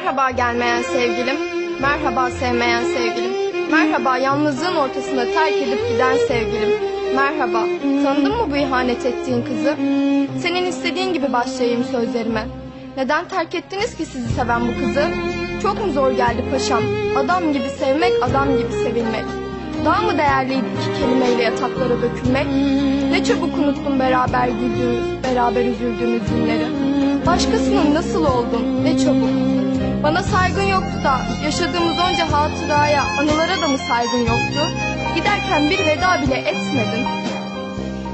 Merhaba gelmeyen sevgilim, merhaba sevmeyen sevgilim, merhaba yalnızlığın ortasında terk edip giden sevgilim, merhaba tanıdın mı bu ihanet ettiğin kızı? Senin istediğin gibi başlayayım sözlerime. Neden terk ettiniz ki sizi seven bu kızı? Çok mu zor geldi paşam? Adam gibi sevmek, adam gibi sevilmek. Daha mı değerliydi iki kelimeyle yataklara dökülmek? Ne çabuk unuttum beraber güldüğümüz, beraber üzüldüğümüz günleri. Başkasının nasıl oldun, ne çabuk. Bana saygın yoktu da yaşadığımız onca hatıraya, anılara da mı saygın yoktu? Giderken bir veda bile etmedin.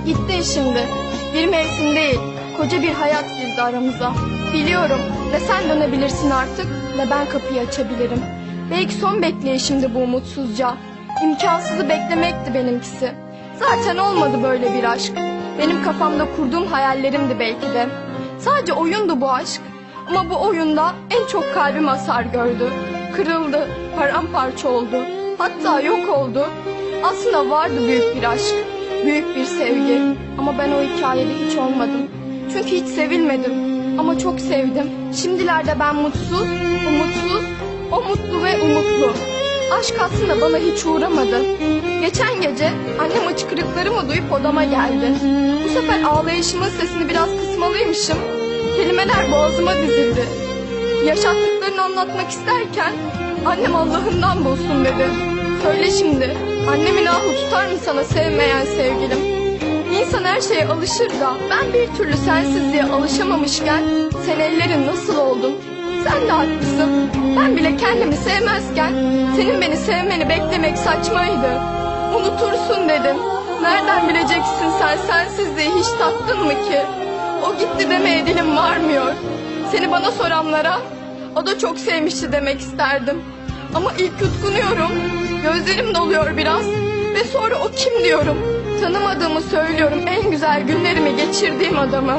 Gittin şimdi. Bir mevsim değil, koca bir hayat girdi aramıza. Biliyorum ne sen dönebilirsin artık ne ben kapıyı açabilirim. Belki son bekleyişimdi bu umutsuzca. İmkansızı beklemekti benimkisi. Zaten olmadı böyle bir aşk. Benim kafamda kurduğum hayallerimdi belki de. Sadece oyundu bu aşk. Ama bu oyunda en çok kalbim hasar gördü. Kırıldı, paramparça oldu. Hatta yok oldu. Aslında vardı büyük bir aşk, büyük bir sevgi. Ama ben o hikayede hiç olmadım. Çünkü hiç sevilmedim. Ama çok sevdim. Şimdilerde ben mutsuz, umutsuz, o mutlu ve umutlu. Aşk aslında bana hiç uğramadı. Geçen gece annem hıçkırıklarımı duyup odama geldi. Bu sefer ağlayışımın sesini biraz kısmalıymışım. Kelimeler boğazıma dizildi. Yaşattıklarını anlatmak isterken annem Allah'ından bulsun dedi. Söyle şimdi annemin ahı tutar mı sana sevmeyen sevgilim? İnsan her şeye alışır da ben bir türlü sensizliğe alışamamışken sen ellerin nasıl oldun? Sen de haklısın. Ben bile kendimi sevmezken senin beni sevmeni beklemek saçmaydı. Unutursun dedim. Nereden bileceksin sen sensizliği hiç tattın mı ki? O gitti demeye dilim varmıyor. Seni bana soranlara o da çok sevmişti demek isterdim. Ama ilk yutkunuyorum. Gözlerim doluyor biraz. Ve sonra o kim diyorum. Tanımadığımı söylüyorum en güzel günlerimi geçirdiğim adamı.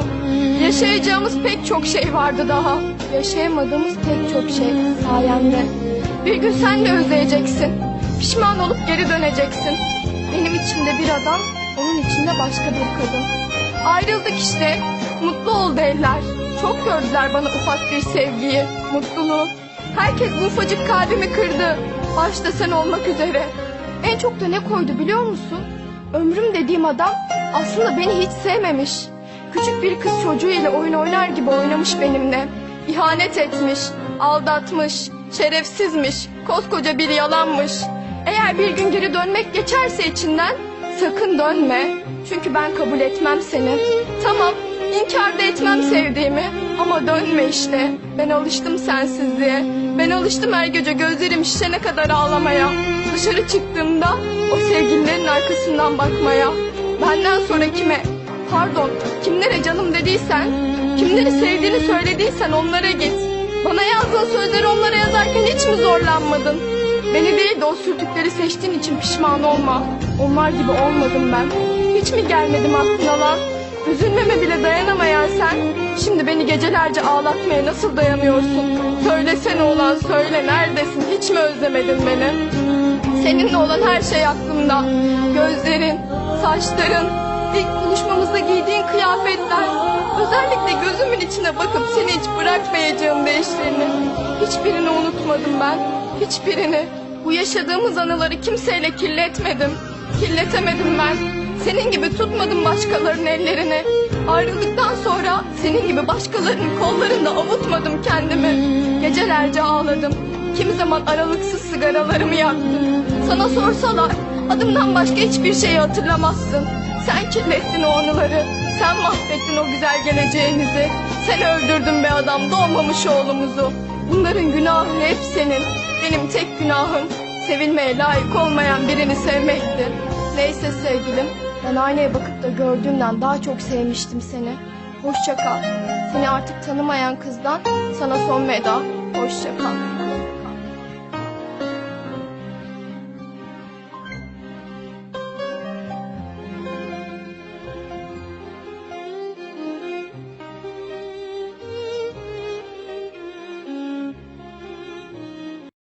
Yaşayacağımız pek çok şey vardı daha. Yaşayamadığımız pek çok şey sayende. Bir gün sen de özleyeceksin. Pişman olup geri döneceksin. Benim içimde bir adam, onun içinde başka bir kadın. Ayrıldık işte. Mutlu oldu eller. Çok gördüler bana ufak bir sevgiyi, mutluluğu. Herkes bu ufacık kalbimi kırdı. Başta sen olmak üzere. En çok da ne koydu biliyor musun? Ömrüm dediğim adam aslında beni hiç sevmemiş. Küçük bir kız çocuğu ile oyun oynar gibi oynamış benimle. İhanet etmiş, aldatmış, şerefsizmiş, koskoca bir yalanmış. Eğer bir gün geri dönmek geçerse içinden sakın dönme. Çünkü ben kabul etmem seni. Tamam, inkar da etmem sevdiğimi ama dönme işte. Ben alıştım sensizliğe. Ben alıştım her gece gözlerim şişene kadar ağlamaya. Dışarı çıktığımda o sevgililerin arkasından bakmaya. Benden sonra kime, pardon, kimlere canım dediysen, kimleri sevdiğini söylediysen onlara git. Bana yazdığın sözleri onlara yazarken hiç mi zorlanmadın? Beni değil de o sürtükleri seçtiğin için pişman olma. Onlar gibi olmadım ben. Hiç mi gelmedim aklına lan? Üzülmeme bile dayanamayan sen, şimdi beni gecelerce ağlatmaya nasıl dayanıyorsun? Söylesene olan söyle neredesin? Hiç mi özlemedin beni? Seninle olan her şey aklımda. Gözlerin, saçların, ilk buluşmamızda giydiğin kıyafetler. Özellikle gözümün içine bakıp seni hiç bırakmayacağım değişlerini. Hiçbirini unutmadım ben. Hiçbirini. Bu yaşadığımız anıları kimseyle kirletmedim. Kirletemedim ben. Senin gibi tutmadım başkalarının ellerini. Ayrıldıktan sonra senin gibi başkalarının kollarında avutmadım kendimi. Gecelerce ağladım. Kimi zaman aralıksız sigaralarımı yaktım. Sana sorsalar adımdan başka hiçbir şeyi hatırlamazsın. Sen kirlettin o anıları. Sen mahvettin o güzel geleceğinizi. Sen öldürdün be adam doğmamış oğlumuzu. Bunların günahı hep senin. Benim tek günahım sevilmeye layık olmayan birini sevmekti. Neyse sevgilim ben aynaya bakıp da gördüğümden daha çok sevmiştim seni. Hoşça kal. Seni artık tanımayan kızdan sana son veda. Hoşça kal.